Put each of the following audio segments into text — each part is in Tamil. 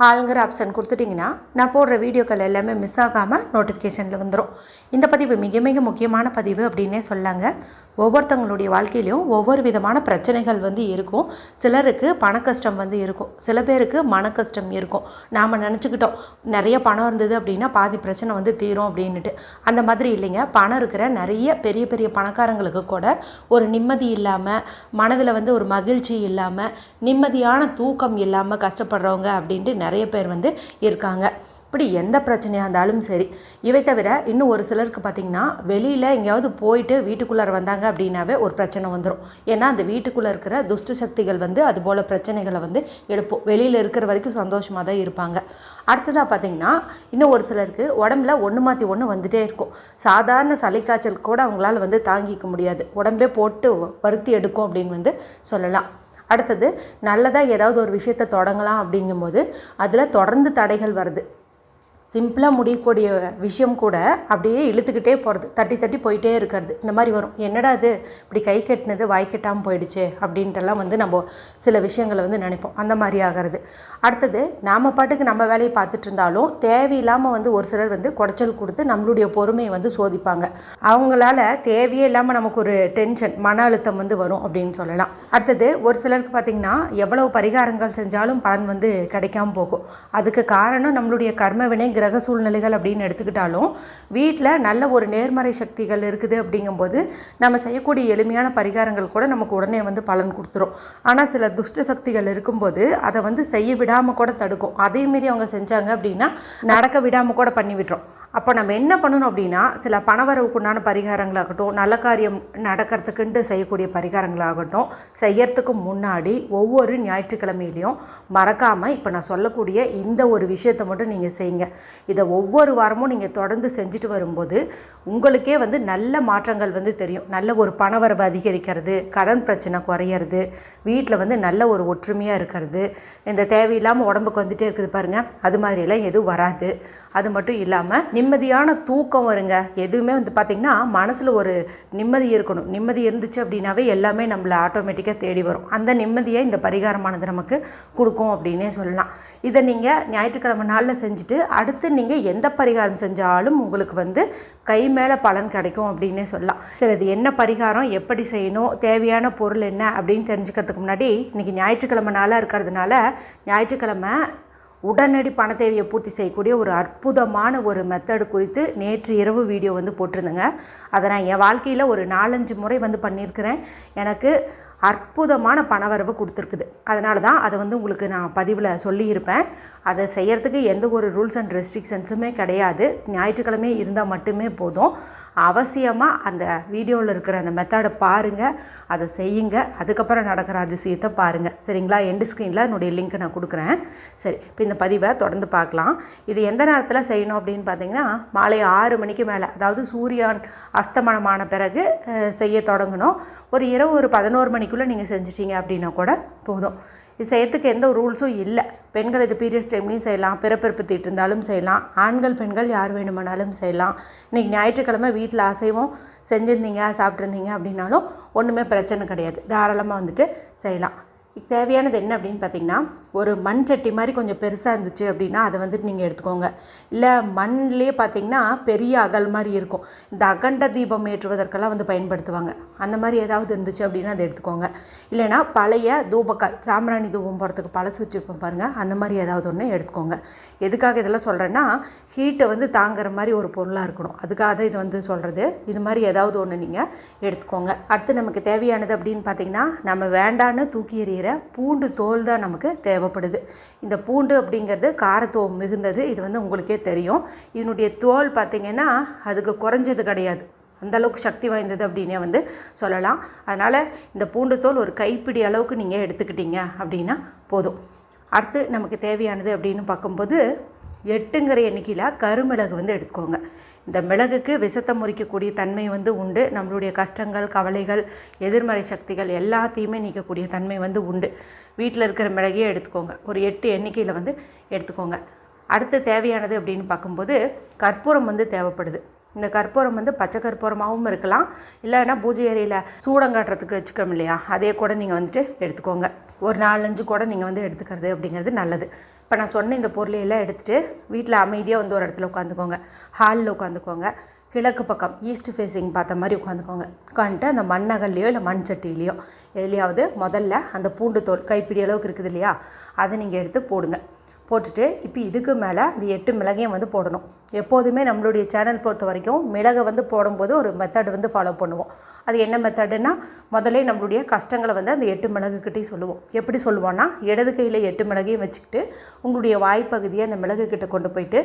ஆளுங்கிற ஆப்ஷன் கொடுத்துட்டிங்கன்னா நான் போடுற வீடியோக்கள் எல்லாமே மிஸ் ஆகாமல் நோட்டிஃபிகேஷனில் வந்துடும் இந்த பதிவு மிக மிக முக்கியமான பதிவு அப்படின்னே சொல்லாங்க. ஒவ்வொருத்தவங்களுடைய வாழ்க்கையிலையும் ஒவ்வொரு விதமான பிரச்சனைகள் வந்து இருக்கும். சிலருக்கு பண கஷ்டம் வந்து இருக்கும். சில பேருக்கு மன கஷ்டம் இருக்கும். நாம் நினச்சிக்கிட்டோம் நிறைய பணம் இருந்தது அப்படின்னா பாதி பிரச்சனை வந்து தீரும் அப்படின்னுட்டு. அந்த மாதிரி இல்லைங்க. பணம் இருக்கிற நிறைய பெரிய பெரிய பணக்காரங்களுக்கு கூட ஒரு நிம்மதி இல்லாமல் மனதில் வந்து ஒரு மகிழ்ச்சி இல்லாமல் நிம்மதியான தூக்கம் இல்லாமல் கஷ்டப்படுறவங்க அப்படின்ட்டு நிறைய பேர் வந்து இருக்காங்க. இப்படி எந்த பிரச்சனையாக இருந்தாலும் சரி. இவை தவிர இன்னும் ஒரு சிலருக்கு பார்த்திங்கன்னா வெளியில் எங்கேயாவது போயிட்டு வீட்டுக்குள்ளார வந்தாங்க அப்படின்னாவே ஒரு பிரச்சனை வந்துடும் ஏன்னா அந்த வீட்டுக்குள்ளே இருக்கிற துஷ்ட சக்திகள் வந்து அதுபோல் பிரச்சனைகளை வந்து எடுப்போம். வெளியில் இருக்கிற வரைக்கும் சந்தோஷமாக தான் இருப்பாங்க. அடுத்ததாக பார்த்திங்கன்னா இன்னும் ஒரு சிலருக்கு உடம்புல ஒன்று மாற்றி ஒன்று வந்துகிட்டே இருக்கும். சாதாரண சளிக்காய்ச்சல் கூட அவங்களால வந்து தாங்கிக்க முடியாது. உடம்பே போட்டு வருத்தி எடுக்கும் அப்படின்னு வந்து சொல்லலாம். அடுத்தது நல்லதாக ஏதாவது ஒரு விஷயத்தை தொடங்கலாம் அப்படிங்கும்போது அதில் தொடர்ந்து தடைகள் வருது. சிம்பிளாக முடியக்கூடிய விஷயம் கூட அப்படியே இழுத்துக்கிட்டே போகிறது தட்டி தட்டி போயிட்டே இருக்கிறது. இந்த மாதிரி வரும். என்னடா இது? இப்படி கை கட்டினது வாய் கட்டாமல் போயிடுச்சு அப்படின்ட்டுலாம் வந்து நம்ம சில விஷயங்களை வந்து நினைப்போம். அந்த மாதிரி ஆகிறது. அடுத்தது நாம் பாட்டுக்கு நம்ம வேலையை பார்த்துட்டு இருந்தாலும் தேவையில்லாமல் வந்து ஒரு சிலர் வந்து குடைச்சல் கொடுத்து நம்மளுடைய பொறுமையை வந்து சோதிப்பாங்க. அவங்களால தேவையே இல்லாமல் நமக்கு ஒரு டென்ஷன் மன அழுத்தம் வந்து வரும் அப்படின்னு சொல்லலாம். அடுத்தது ஒரு சிலருக்கு பார்த்திங்கன்னா எவ்வளவு பரிகாரங்கள் செஞ்சாலும் பலன் வந்து கிடைக்காம போகும். அதுக்கு காரணம் நம்மளுடைய கர்ம வினை கிரக சூழ்நிலைகள் அப்படின்னு எடுத்துக்கிட்டாலும் வீட்டில் நல்ல ஒரு நேர்மறை சக்திகள் இருக்குது அப்படிங்கும்போது நம்ம செய்யக்கூடிய எளிமையான பரிகாரங்கள் கூட நமக்கு உடனே வந்து பலன் கொடுத்துரும். ஆனால் சில துஷ்ட சக்திகள் இருக்கும்போது அதை வந்து செய்ய விடாமல் கூட தடுக்கும். அதே மாரி அவங்க செஞ்சாங்க அப்படின்னா நடக்க விடாமல் கூட பண்ணி விட்டுரும். அப்போ நம்ம என்ன பண்ணணும் அப்படின்னா சில பணவரவுக்குண்டான பரிகாரங்களாகட்டும் நல்ல காரியம் நடக்கிறதுக்குன்ட்டு செய்யக்கூடிய பரிகாரங்களாகட்டும் செய்யறதுக்கு முன்னாடி ஒவ்வொரு ஞாயிற்றுக்கிழமையிலையும் மறக்காமல் இப்போ நான் சொல்லக்கூடிய இந்த ஒரு விஷயத்தை மட்டும் நீங்கள் செய்யுங்க. இதை ஒவ்வொரு வாரமும் நீங்கள் தொடர்ந்து செஞ்சுட்டு வரும்போது உங்களுக்கே வந்து நல்ல மாற்றங்கள் வந்து தெரியும். நல்ல ஒரு பணவரவு அதிகரிக்கிறது கடன் பிரச்சனை குறையிறது வீட்டில் வந்து நல்ல ஒரு ஒற்றுமையாக இருக்கிறது இந்த தேவையில்லாமல் உடம்புக்கு வந்துட்டே இருக்குது பாருங்கள் அது மாதிரியெல்லாம் எதுவும் வராது. அது மட்டும் இல்லாமல் நிம்மதியான தூக்கம் வருங்க. எதுவுமே வந்து பார்த்திங்கன்னா மனசில் ஒரு நிம்மதி இருக்கணும். நிம்மதி இருந்துச்சு அப்படின்னாவே எல்லாமே நம்மளை ஆட்டோமேட்டிக்காக தேடி வரும். அந்த நிம்மதியை இந்த பரிகாரமானது நமக்கு கொடுக்கும் அப்படின்னே சொல்லலாம். இதை நீங்கள் ஞாயிற்றுக்கிழமை நாளில் செஞ்சுட்டு அடுத்து நீங்கள் எந்த பரிகாரம் செஞ்சாலும் உங்களுக்கு வந்து கை மேலே பலன் கிடைக்கும் அப்படின்னே சொல்லலாம். சரி அது என்ன பரிகாரம்? எப்படி செய்யணும்? தேவையான பொருள் என்ன? அப்படின்னு தெரிஞ்சுக்கிறதுக்கு முன்னாடி இன்றைக்கி ஞாயிற்றுக்கிழமை நாளாக இருக்கிறதுனால ஞாயிற்றுக்கிழமை உடனடி பண தேவையை பூர்த்தி செய்யக்கூடிய ஒரு அற்புதமான ஒரு மெத்தடு குறித்து நேற்று இரவு வீடியோ வந்து போட்டிருந்தேங்க. அதை நான் என் வாழ்க்கையில் ஒரு நாலஞ்சு முறை வந்து பண்ணியிருக்கிறேன். எனக்கு அற்புதமான பணவரவு கொடுத்துருக்குது. அதனால தான் அதை வந்து உங்களுக்கு நான் பதிவில் சொல்லியிருப்பேன். அதை செய்கிறதுக்கு எந்த ஒரு ரூல்ஸ் அண்ட் ரெஸ்ட்ரிக்ஷன்ஸுமே கிடையாது. ஞாயிற்றுக்கிழமை இருந்தால் மட்டுமே போதும். அவசியமாக அந்த வீடியோவில் இருக்கிற அந்த மெத்தடை பாருங்கள் அதை செய்யுங்க. அதுக்கப்புறம் நடக்கிற அதிசயத்தை பாருங்கள் சரிங்களா? எண்டு ஸ்க்ரீனில் என்னுடைய லிங்க்கை நான் கொடுக்குறேன். சரி இப்போ இந்த பதிவை தொடர்ந்து பார்க்கலாம். இது எந்த நேரத்தில் செய்யணும் அப்படின்னு பார்த்தீங்கன்னா மாலை ஆறு மணிக்கு மேலே அதாவது சூரியன் அஸ்தமனமான பிறகு செய்ய தொடங்கணும். ஒரு இரவு ஒரு பதினோரு மணிக்குள்ளே நீங்கள் செஞ்சிட்டீங்க அப்படின்னா கூட போதும். இது செய்யறதுக்கு எந்த ரூல்ஸும் இல்லை. பெண்கள் இது பீரியட்ஸ் டைம்லையும் செய்யலாம். பிறப்பிறப்பு தீட்டு இருந்தாலும் செய்யலாம். ஆண்கள் பெண்கள் யார் வேணுமானாலும் செய்யலாம். இன்றைக்கி ஞாயிற்றுக்கிழமை வீட்டில் அசைவம் செஞ்சுருந்தீங்க சாப்பிட்ருந்தீங்க அப்படின்னாலும் ஒன்றுமே பிரச்சனை கிடையாது. தாராளமாக வந்துட்டு செய்யலாம். தேவையானது என்ன அப்படின்னு பார்த்தீங்கன்னா ஒரு மண் சட்டி மாதிரி கொஞ்சம் பெருசாக இருந்துச்சு அப்படின்னா அதை வந்துட்டு நீங்கள் எடுத்துக்கோங்க. இல்லை மண்லேயே பார்த்தீங்கன்னா பெரிய அகல் மாதிரி இருக்கும். இந்த அகண்ட தீபம் ஏற்றுவதற்கெல்லாம் வந்து பயன்படுத்துவாங்க. அந்த மாதிரி ஏதாவது இருந்துச்சு அப்படின்னா அதை எடுத்துக்கோங்க. இல்லைன்னா பழைய தூபக்கால் சாம்பிராணி தூபம் போகிறதுக்கு பழசு வச்சுருப்போம் பாருங்கள் அந்த மாதிரி ஏதாவது ஒன்று எடுத்துக்கோங்க. எதுக்காக இதெல்லாம் சொல்கிறேன்னா ஹீட்டை வந்து தாங்குற மாதிரி ஒரு பொருளாக இருக்கணும். அதுக்காக தான் இது வந்து சொல்கிறது இது மாதிரி ஏதாவது ஒன்று நீங்கள் எடுத்துக்கோங்க. அடுத்து நமக்கு தேவையானது அப்படின்னு பார்த்தீங்கன்னா நம்ம வேண்டான்னு தூக்கி எறிகிற பூண்டு தோல் தான் நமக்கு தேவைப்படுது. இந்த பூண்டு அப்படிங்கிறது காரத்துவம் மிகுந்தது. இது வந்து உங்களுக்கே தெரியும். இதனுடைய தோல் பார்த்திங்கன்னா அதுக்கு குறைஞ்சது கிடையாது. அந்த அளவுக்கு சக்தி வாய்ந்தது அப்படின்னே வந்து சொல்லலாம். அதனால் இந்த பூண்டு தோல் ஒரு கைப்பிடி அளவுக்கு நீங்கள் எடுத்துக்கிட்டீங்க அப்படின்னா போதும். அடுத்து நமக்கு தேவையானது அப்படின்னு பார்க்கும்போது எட்டுங்கிற எண்ணிக்கையில் கருமிளகு வந்து எடுத்துக்கோங்க. இந்த மிளகுக்கு விஷத்தை முறிக்கக்கூடிய தன்மை வந்து உண்டு. நம்மளுடைய கஷ்டங்கள் கவலைகள் எதிர்மறை சக்திகள் எல்லாத்தையுமே நீக்கக்கூடிய தன்மை வந்து உண்டு. வீட்டில் இருக்கிற மிளகையே எடுத்துக்கோங்க. ஒரு எட்டு எண்ணிக்கையில் வந்து எடுத்துக்கோங்க. அடுத்து தேவையானது அப்படின்னு பார்க்கும்போது கற்பூரம் வந்து தேவைப்படுது. இந்த கற்பூரம் வந்து பச்சை கற்பூரமாகவும் இருக்கலாம். இல்லைன்னா பூஜை அறையில் சூடம் காட்டுறதுக்கு வச்சுக்கோம் இல்லையா? அதே கூட நீங்கள் வந்துட்டு எடுத்துக்கோங்க. ஒரு நாலஞ்சு கூட நீங்கள் வந்து எடுத்துக்கிறது அப்படிங்கிறது நல்லது. இப்போ நான் சொன்ன இந்த பொருளையெல்லாம் எடுத்துகிட்டு வீட்டில் அமைதியாக வந்து ஒரு இடத்துல உட்காந்துக்கோங்க. ஹாலில் உட்காந்துக்கோங்க. கிழக்கு பக்கம் ஈஸ்ட் ஃபேஸிங் பார்த்த மாதிரி உட்காந்துக்கோங்க. உட்காந்துட்டு அந்த மண்ணகல்லையோ இல்லை மண் சட்டிலையோ எதுலையாவது முதல்ல அந்த பூண்டு தோல் கைப்பிடி அளவுக்கு இருக்குது இல்லையா? அதை நீங்கள் எடுத்து போடுங்க. போட்டுட்டு இப்போ இதுக்கு மேலே இந்த எட்டு மிளகையும் வந்து போடணும். எப்போதுமே நம்மளுடைய சேனல் பொறுத்த வரைக்கும் மிளகை வந்து போடும்போது ஒரு மெத்தட் வந்து ஃபாலோ பண்ணுவோம். அது என்ன மெத்தடுன்னா முதல்ல நம்மளுடைய கஷ்டங்களை வந்து அந்த எட்டு மிளகுக்கிட்டே சொல்லுவோம். எப்படி சொல்லுவோன்னா இடது கையில் எட்டு மிளகையும் வச்சுக்கிட்டு உங்களுடைய வாய்ப்பகுதியை அந்த மிளகு கிட்ட கொண்டு போயிட்டு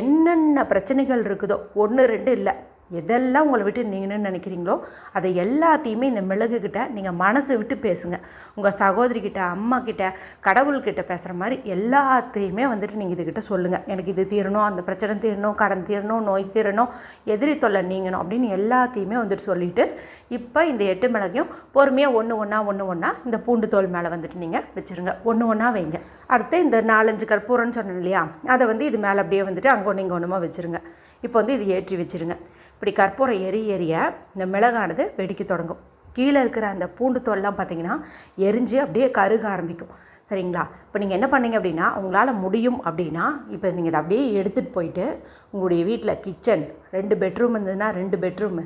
என்னென்ன பிரச்சனைகள் இருக்குதோ ஒன்று ரெண்டு இல்லை எதெல்லாம் உங்களை விட்டு நீங்கன்னு நினைக்கிறீங்களோ அதை எல்லாத்தையுமே இந்த மிளகுக்கிட்ட நீங்கள் மனசை விட்டு பேசுங்க. உங்கள் சகோதரிக்கிட்ட அம்மா கிட்ட கடவுள்கிட்ட பேசுகிற மாதிரி எல்லாத்தையுமே வந்துட்டு நீங்கள் இதுக்கிட்ட சொல்லுங்கள் எனக்கு இது தீரணும் அந்த பிரச்சனை தீரணும் கடன் தீரணும் நோய் தீரணும் எதிரி தொல்லை நீங்கணும் அப்படின்னு எல்லாத்தையுமே வந்துட்டு சொல்லிவிட்டு இப்போ இந்த எட்டு மிளகையும் பொறுமையாக ஒன்று ஒன்றா ஒன்று ஒன்றா இந்த பூண்டு தோல் மேலே வந்துட்டு நீங்கள் வச்சுருங்க. ஒன்று ஒன்றா வைங்க. அடுத்து இந்த நாலஞ்சு கற்பூரம்னு சொன்னேன் இல்லையா? அதை வந்து இது மேலே அப்படியே வந்துட்டு அங்கே ஒன்று இங்கே ஒன்றுமா வச்சுருங்க. இப்போ வந்து இது ஏற்றி வச்சுருங்க. இப்படி கற்பூரம் எரிய எரிய இந்த மிளகானது வெடிக்க தொடங்கும். கீழே இருக்கிற அந்த பூண்டு தோல்லாம் பார்த்தீங்கன்னா எரிஞ்சு அப்படியே கருக ஆரம்பிக்கும். சரிங்களா? இப்போ நீங்கள் என்ன பண்ணீங்க அப்படின்னா உங்களால் முடியும் அப்படின்னா இப்போ நீங்கள் இதை அப்படியே எடுத்துகிட்டு போயிட்டு உங்களுடைய வீட்டில் கிச்சன் ரெண்டு பெட்ரூம் இருந்ததுன்னா ரெண்டு பெட்ரூமு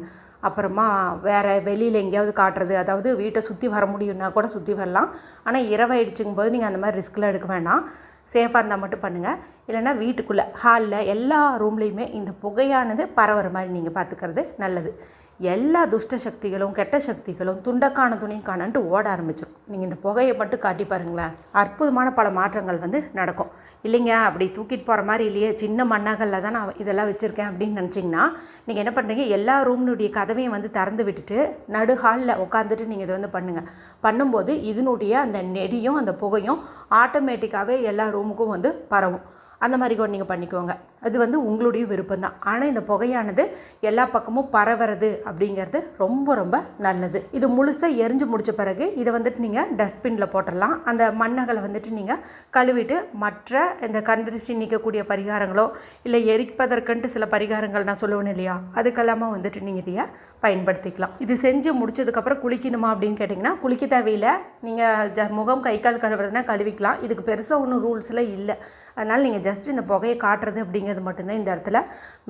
அப்புறமா வேறு வெளியில் எங்கேயாவது காட்டுறது அதாவது வீட்டை சுற்றி வர முடியும்னா கூட சுற்றி வரலாம். ஆனால் இரவாயிடுச்சுங்கும் போது நீங்கள் அந்த மாதிரி ரிஸ்கில் எடுக்க வேண்டாம் சேஃபாக இருந்தால் மட்டும் பண்ணுங்கள் இல்லைன்னா வீட்டுக்குள்ளே ஹாலில் எல்லா ரூம்லேயுமே இந்த புகையானது பரவுற மாதிரி நீங்கள் பார்த்துக்கிறது நல்லது. எல்லா துஷ்ட சக்திகளும் கெட்ட சக்திகளும் துண்டக்கான துணியும் காணன்ட்டு ஓட ஆரம்பிச்சிடும் நீங்கள் இந்த புகையை மட்டும் காட்டி பாருங்களேன். அற்புதமான பல மாற்றங்கள் வந்து நடக்கும். இல்லைங்க அப்படி தூக்கிட்டு போகிற மாதிரி இல்லையே சின்ன மண்ணாகலில் தான் நான் இதெல்லாம் வச்சுருக்கேன் அப்படின்னு நினச்சிங்கன்னா நீங்கள் என்ன பண்ணுறீங்க எல்லா ரூம்னுடைய கதவையும் வந்து திறந்து விட்டுட்டு நடு ஹாலில் உட்காந்துட்டு நீங்கள் இதை வந்து பண்ணுங்கள் பண்ணும்போது இதனுடைய அந்த நெடியும் அந்த புகையும் ஆட்டோமேட்டிக்காகவே எல்லா ரூமுக்கும் வந்து பரவும். அந்த மாதிரி கூட நீங்கள் பண்ணிக்கோங்க. அது வந்து உங்களுடைய விருப்பம் தான் ஆனால் இந்த புகையானது எல்லா பக்கமும் பரவுறது அப்படிங்கிறது ரொம்ப ரொம்ப நல்லது. இது முழுசாக எரிஞ்சு முடித்த பிறகு இதை வந்துட்டு நீங்கள் டஸ்ட்பினில் போட்டுடலாம் அந்த மண்ணகளை வந்துட்டு நீங்கள் கழுவிட்டு மற்ற இந்த கந்தரிசி நீக்கக்கூடிய பரிகாரங்களோ இல்லை எரிப்பதற்குன்ட்டு சில பரிகாரங்கள் நான் சொல்லுவேன் இல்லையா? அதுக்கெல்லாமல் வந்துட்டு நீங்கள் இதையை பயன்படுத்திக்கலாம். இது செஞ்சு முடிச்சதுக்கப்புறம் குளிக்கணுமா அப்படின்னு கேட்டிங்கன்னா குளிக்க தேவையில்லை. நீங்கள் ஜ முகம் கை கால் கழுவுறதுனா கழுவிக்கலாம். இதுக்கு பெருசாக ஒன்றும் ரூல்ஸ்லாம் இல்லை. அதனால் நீங்கள் ஜஸ்ட் இந்த புகையை காட்டுறது அப்படிங்கிறது மட்டும்தான் இந்த இடத்துல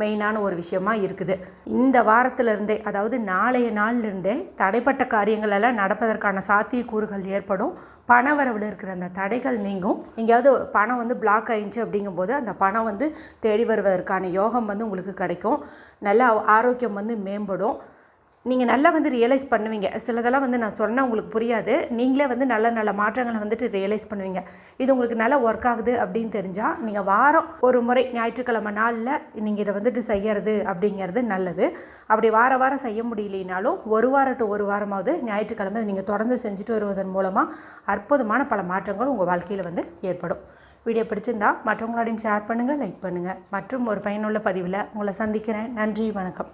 மெயினான ஒரு விஷயமா இருக்குது. இந்த வாரத்திலிருந்தே அதாவது நாளைய நாள்லேருந்தே தடைப்பட்ட காரியங்கள் எல்லாம் நடப்பதற்கான சாத்தியக்கூறுகள் ஏற்படும். பண வரவில் இருக்கிற அந்த தடைகள் நீங்கும். எங்கேயாவது பணம் வந்து பிளாக் ஆயிடுச்சு அப்படிங்கும்போது அந்த பணம் வந்து தேடி வருவதற்கான யோகம் வந்து உங்களுக்கு கிடைக்கும். நல்ல ஆரோக்கியம் வந்து மேம்படும். நீங்கள் நல்லா வந்து ரியலைஸ் பண்ணுவீங்க. சிலதெல்லாம் வந்து நான் சொன்னால் உங்களுக்கு புரியாது. நீங்களே வந்து நல்ல நல்ல மாற்றங்களை வந்துட்டு ரியலைஸ் பண்ணுவீங்க. இது உங்களுக்கு நல்லா ஒர்க் ஆகுது அப்படின்னு தெரிஞ்சால் நீங்கள் வாரம் ஒரு முறை ஞாயிற்றுக்கிழமை நாளில் நீங்கள் இதை வந்துட்டு செய்யறது அப்படிங்கிறது நல்லது. அப்படி வார வாரம் செய்ய முடியலைனாலும் ஒரு வாரம் டு ஒரு வாரமாவது ஞாயிற்றுக்கிழமை நீங்கள் தொடர்ந்து செஞ்சுட்டு வருவதன் மூலமாக அற்புதமான பல மாற்றங்கள் உங்கள் வாழ்க்கையில் வந்து ஏற்படும். வீடியோ பிடிச்சிருந்தா மற்றவங்களோடையும் ஷேர் பண்ணுங்கள் லைக் பண்ணுங்கள் மற்றும் ஒரு பயனுள்ள பதிவில் உங்களை சந்திக்கிறேன். நன்றி வணக்கம்.